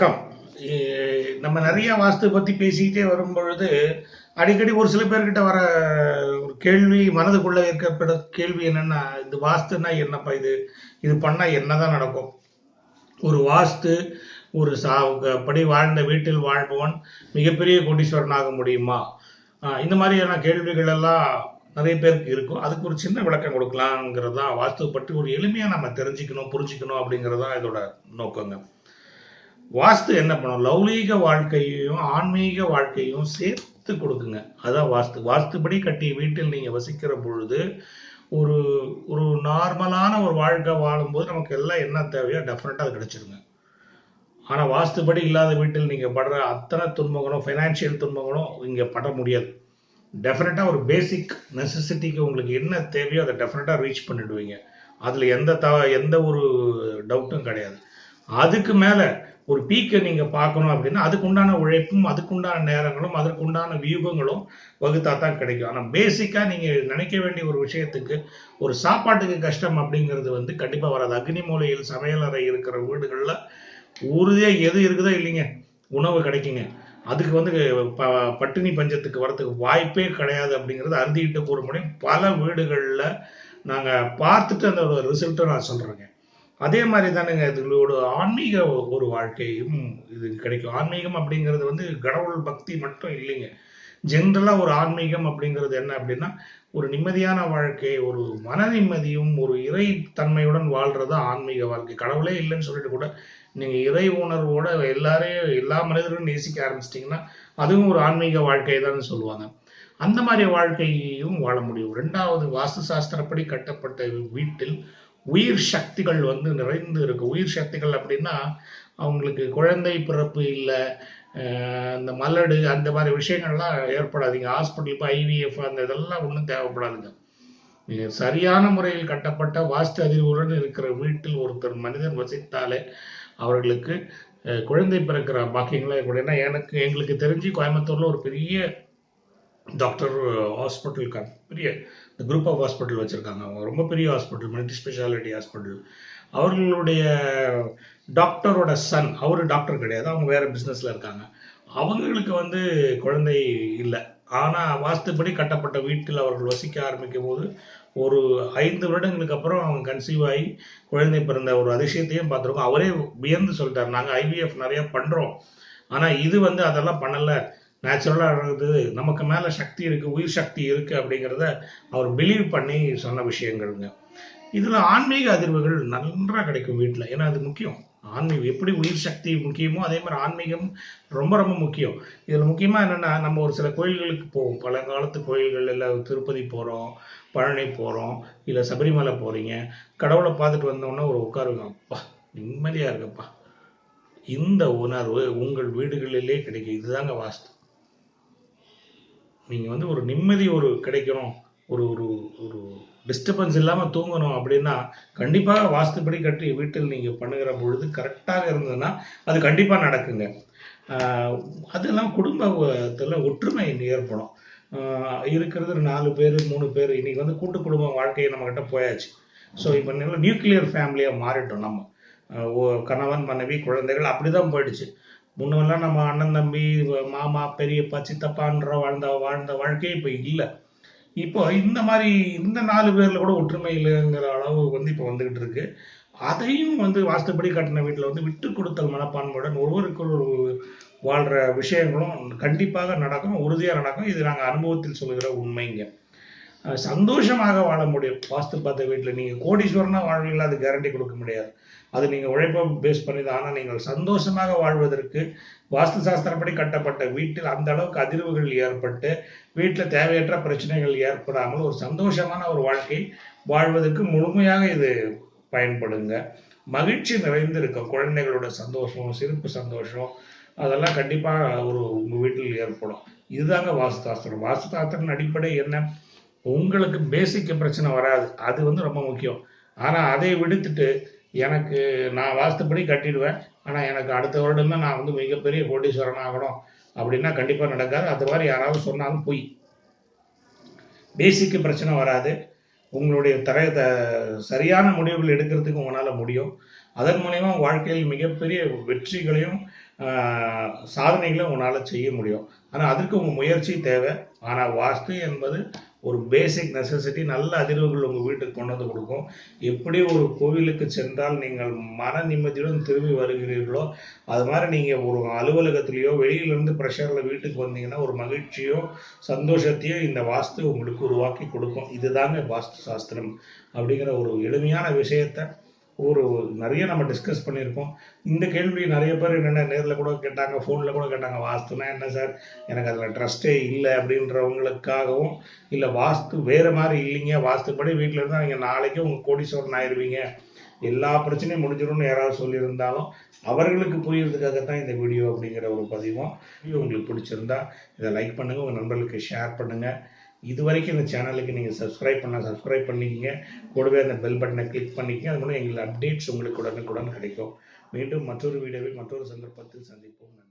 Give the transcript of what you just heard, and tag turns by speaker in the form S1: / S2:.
S1: வணக்கம். நம்ம நிறைய வாஸ்து பத்தி பேசிக்கிட்டே வரும் பொழுது அடிக்கடி ஒரு சில பேர்கிட்ட வர ஒரு கேள்வி மனதுக்குள்ள இருக்கப்பட கேள்வி என்னன்னா இது வாஸ்துன்னா என்னப்பா இது? இது பண்ணா என்னதான் நடக்கும்? ஒரு வாஸ்து ஒரு சா படி வாழ்ந்த வீட்டில் வாழ்பவன் மிகப்பெரிய கோடீஸ்வரன் ஆக முடியுமா? இந்த மாதிரியான கேள்விகள் எல்லாம் நிறைய பேருக்கு இருக்கும். அதுக்கு ஒரு சின்ன விளக்கம் கொடுக்கலாங்கிறது தான் வாஸ்து பற்றி ஒரு எளிமையா நம்ம தெரிஞ்சுக்கணும் புரிஞ்சுக்கணும் அப்படிங்கிறது தான் இதோட நோக்கங்க. வாஸ்து என்ன பண்ணும்? லௌலீக வாழ்க்கையையும் ஆன்மீக வாழ்க்கையும் சேர்த்து கொடுக்குங்க. அதான் வாஸ்து. வாஸ்துபடி கட்டிய வீட்டில் நீங்கள் வசிக்கிற பொழுது ஒரு ஒரு நார்மலான ஒரு வாழ்க்கை வாழும்போது நமக்கு எல்லாம் என்ன தேவையோ டெஃபினட்டாக அது கிடைச்சிருங்க. ஆனால் வாஸ்துபடி இல்லாத வீட்டில் நீங்கள் படுற அத்தனை துன்பங்களும் ஃபைனான்சியல் துன்பங்களும் இங்கே பட முடியாது. டெஃபினட்டாக ஒரு பேசிக் நெசசிட்டிக்கு உங்களுக்கு என்ன தேவையோ அதை டெஃபினட்டாக ரீச் பண்ணிடுவீங்க. அதில் எந்த த எந்த ஒரு டவுட்டும் கிடையாது. அதுக்கு மேல ஒரு பீக்கை நீங்க பார்க்கணும் அப்படின்னா அதுக்குண்டான உழைப்பும் அதுக்குண்டான நேரங்களும் அதற்குண்டான வியூகங்களும் வகுத்தா தான் கிடைக்கும். ஆனா பேசிக்கா நீங்க நினைக்க வேண்டிய ஒரு விஷயத்துக்கு ஒரு சாப்பாட்டுக்கு கஷ்டம் அப்படிங்கிறது வந்து கண்டிப்பா வராது. அக்னி மூலையில் சமையலறை இருக்கிற வீடுகள்ல உறுதியா எது இருக்குதோ இல்லைங்க உணவு கிடைக்குங்க. அதுக்கு வந்து ப- பட்டினி பஞ்சத்துக்கு வரதுக்கு வாய்ப்பே கிடையாது அப்படிங்கிறது அறுதிட்டு கூற முடியும் பல வீடுகளில் நாங்கள் பார்த்துட்டு அந்த ரிசல்ட்டை நான் சொல்கிறேங்க அதே மாதிரி தானுங்க இதோட ஆன்மீக ஒரு வாழ்க்கையும் இது கிடைக்கும். ஆன்மீகம் அப்படிங்கிறது வந்து கடவுள் பக்தி மட்டும் இல்லைங்க. ஜென்ரலா ஒரு ஆன்மீகம் அப்படிங்கிறது என்ன அப்படின்னா ஒரு நிம்மதியான வாழ்க்கை ஒரு மன நிம்மதியும் ஒரு இறை தன்மையுடன் வாழ்றது ஆன்மீக வாழ்க்கை. கடவுளே இல்லைன்னு சொல்லிட்டு கூட நீங்க இறை உணர்வோட எல்லாரையும் எல்லா மனிதர்களும் நேசிக்க ஆரம்பிச்சிட்டீங்கன்னா அதுவும் ஒரு ஆன்மீக வாழ்க்கை தான் சொல்லுவாங்க. அந்த மாதிரி வாழ்க்கையையும் வாழ முடியும். ரெண்டாவது வாஸ்து சாஸ்திரப்படி கட்டப்பட்ட வீட்டில் உயிர் சக்திகள் வந்து நிறைந்து இருக்கு. உயிர் சக்திகள் அப்படின்னா அவங்களுக்கு குழந்தை பிறப்பு இல்லை இந்த மலடு அந்த மாதிரி விஷயங்கள்லாம் ஏற்படாதுங்க. ஹாஸ்பிட்டல் இப்போ ஐவிஎஃப் அந்த இதெல்லாம் ஒன்றும் தேவைப்படாதுங்க. சரியான முறையில் கட்டப்பட்ட வாஸ்து அதிர்வுடன் இருக்கிற வீட்டில் ஒருத்தர் மனிதன் வசித்தாலே அவர்களுக்கு குழந்தை பிறக்கிற பாக்கியங்களே கூட. ஏன்னா எனக்கு எங்களுக்கு தெரிஞ்சு கோயம்புத்தூரில் ஒரு பெரிய டாக்டர் ஹாஸ்பிட்டல் பெரிய இந்த குரூப் ஆஃப் ஹாஸ்பிட்டல் வச்சுருக்காங்க. அவங்க ரொம்ப பெரிய ஹாஸ்பிட்டல் மல்டி ஸ்பெஷாலிட்டி ஹாஸ்பிட்டல். அவர்களுடைய டாக்டரோட சன் அவர் டாக்டர் கிடையாது. அவங்க வேறு பிஸ்னஸில் இருக்காங்க. அவங்களுக்கு வந்து குழந்தை இல்லை. ஆனால் வாஸ்துப்படி கட்டப்பட்ட வீட்டில் அவர்கள் வசிக்க ஆரம்பிக்கும் போது ஒரு ஐந்து வருடங்களுக்கு அப்புறம் அவங்க கன்சீவ் ஆகி குழந்தை பிறந்த ஒரு அதிசயத்தையும் பார்த்துருக்கோம். அவரே வியந்து சொல்லிட்டார். நாங்கள் ஐவிஎஃப் நிறையா பண்ணுறோம் ஆனால் இது வந்து அதெல்லாம் பண்ணலை. நேச்சுரலாக இருக்குது நமக்கு மேலே சக்தி இருக்குது உயிர் சக்தி இருக்குது அப்படிங்கிறத அவர் பிலீவ் பண்ணி சொன்ன விஷயங்கள்ங்க. இதில் ஆன்மீக அதிர்வுகள் நன்றாக கிடைக்கும் வீட்டில் ஏன்னா அது முக்கியம். ஆன்மீகம் எப்படி உயிர் சக்தி முக்கியமோ அதே மாதிரி ஆன்மீகம் ரொம்ப ரொம்ப முக்கியம். இதில் முக்கியமாக என்னென்னா நம்ம ஒரு சில கோயில்களுக்கு போவோம். பழங்காலத்து கோயில்கள் இல்லை திருப்பதி போகிறோம் பழனி போகிறோம் இல்லை சபரிமலை போகிறீங்க கடவுளை பார்த்துட்டு வந்தோன்னா ஒரு உட்காருங்க. அப்பா நிம்மதியாக இருக்குப்பா இந்த உணர்வு உங்கள் வீடுகளிலே கிடைக்கும். இதுதாங்க வாஸ்து. நீங்கள் வந்து ஒரு நிம்மதி ஒரு கிடைக்கணும். ஒரு ஒரு ஒரு டிஸ்டர்பன்ஸ் இல்லாமல் தூங்கணும் அப்படின்னா கண்டிப்பாக வாஸ்துப்படி கட்டி வீட்டில் நீங்கள் பண்ணுகிற பொழுது கரெக்டாக இருந்ததுன்னா அது கண்டிப்பாக நடக்குங்க. அதெல்லாம் குடும்பத்தில் ஒற்றுமை ஏற்படும். இருக்கிறது ஒரு நாலு பேர் மூணு பேர் இன்னைக்கு வந்து கூட்டு குடும்ப வாழ்க்கையை நம்மக்கிட்ட போயாச்சு. ஸோ இப்போ நியூக்ளியர் ஃபேமிலியாக மாறிட்டோம் நம்ம. ஓ- கணவன் மனைவி குழந்தைகள் அப்படி தான் போயிடுச்சு. முன்னெல்லாம் நம்ம அண்ணன் தம்பி மாமா பெரியப்பா சித்தப்பான்ற வாழ்ந்த வாழ்ந்த வாழ்க்கையே இப்போ இல்லை. இப்போ இந்த மாதிரி இந்த நாலு பேரில் கூட ஒற்றுமை இல்லைங்கிற அளவு வந்து இப்போ வந்துகிட்டு இருக்கு. அதையும் வந்து வாஸ்துப்படி கட்டின வீட்டில் வந்து விட்டு கொடுத்தல் மனப்பான்மையுடன் ஒருவருக்குள் வாழ்கிற விஷயங்களும் கண்டிப்பாக நடக்கும் உறுதியாக நடக்கும். இது நாங்கள் அனுபவத்தில் சொல்லுகிற உண்மைங்க. சந்தோஷமாக வாழ முடியும். வாஸ்து பார்த்த வீட்டில் நீங்கள் கோடீஸ்வரனாக வாழ்வீங்களா? அது கேரண்டி கொடுக்க முடியாது. அது நீங்கள் உழைப்பை பேஸ் பண்ணி தான். ஆனால் நீங்கள் சந்தோஷமாக வாழ்வதற்கு வாஸ்து சாஸ்திரப்படி கட்டப்பட்ட வீட்டில் அந்த அளவுக்கு அதிர்வுகள் ஏற்பட்டு வீட்டில் தேவையற்ற பிரச்சனைகள் ஏற்படாமல் ஒரு சந்தோஷமான ஒரு வாழ்க்கை வாழ்வதற்கு முழுமையாக இது பயன்படுங்க. மகிழ்ச்சி நிறைந்திருக்க குழந்தைகளோட சந்தோஷம் சிரிப்பு சந்தோஷம் அதெல்லாம் கண்டிப்பாக ஒரு உங்கள் வீட்டில் ஏற்படும். இதுதாங்க வாஸ்து சாஸ்திரம். வாஸ்து சாஸ்திரம் அடிப்படை என்ன? உங்களுக்கு பேசிக் பிரச்சனை வராது. அது வந்து ரொம்ப முக்கியம். ஆனால் அதை விடுத்துட்டு எனக்கு நான் வாஸ்துப்படி கட்டிடுவேன். ஆனால் எனக்கு அடுத்த வருடம் தான் நான் வந்து மிகப்பெரிய கோடீஸ்வரன் ஆகணும். அப்படின்னா கண்டிப்பாக நடக்காது. அது மாதிரி யாராவது சொன்னாலும் பொய். பேசிக்கு பிரச்சனை வராது. உங்களுடைய தர த- சரியான முடிவுகள் எடுக்கிறதுக்கு உங்களால் முடியும். அதன் மூலயமா வாழ்க்கையில் மிகப்பெரிய வெற்றிகளையும் சாதனைகளையும் உங்களால் செய்ய முடியும். ஆனால் அதற்கு உங்கள் முயற்சி தேவை. ஆனால் வாஸ்து என்பது ஒரு பேசிக் நெசசிட்டி நல்ல அதிர்வுகள் உங்கள் வீட்டுக்கு கொண்டு வந்து கொடுக்கும். எப்படி ஒரு கோவிலுக்கு சென்றால் நீங்கள் மன நிம்மதியுடன் திரும்பி வருகிறீர்களோ அது மாதிரி நீங்கள் ஒரு அலுவலகத்திலேயோ வெளியிலேருந்து ப்ரெஷரில் வீட்டுக்கு வந்தீங்கன்னா ஒரு மகிழ்ச்சியோ சந்தோஷத்தையோ இந்த வாஸ்து உங்களுக்கு உருவாக்கி கொடுக்கும். இதுதாங்க வாஸ்து சாஸ்திரம். அப்படிங்கிற ஒரு எளிமையான விஷயத்தை ஒரு நிறைய நம்ம டிஸ்கஸ் பண்ணியிருக்கோம். இந்த கேள்வி நிறைய பேர் என்னென்ன நேரில் கூட கேட்டாங்க ஃபோனில் கூட கேட்டாங்க வாஸ்துனா என்ன சார் எனக்கு அதில் ட்ரஸ்ட்டே இல்லை அப்படின்றவங்களுக்காகவும் இல்லை வாஸ்து வேறு மாதிரி இல்லைங்க. வாஸ்துப்படி வீட்டில் இருந்தால் நீங்கள் நாளைக்கு உங்கள் கோடீஸ்வரன் ஆயிடுவீங்க எல்லா பிரச்சனையும் முடிஞ்சிடும்னு யாராவது சொல்லியிருந்தாலும் அவர்களுக்கு புரியறதுக்காக தான் இந்த வீடியோ அப்படிங்கிற ஒரு பதிவும். உங்களுக்கு பிடிச்சிருந்தா இதை லைக் பண்ணுங்கள் உங்கள் நண்பர்களுக்கு ஷேர் பண்ணுங்கள் இது வரைக்கும் இந்த சேனலுக்கு நீங்கள் சப்ஸ்கிரைப் பண்ணால் சப்ஸ்கிரைப் பண்ணிக்கங்க. கூடவே அந்த பெல் பட்டனை கிளிக் பண்ணிக்கங்க. அது மூலம் எங்களுக்கு அப்டேட்ஸ் உங்களுக்கு உடனுக்குடன் கிடைக்கும். மீண்டும் மற்றொரு வீடியோவில் மற்றொரு சந்தர்ப்பத்தில் சந்திப்போம். நன்றி.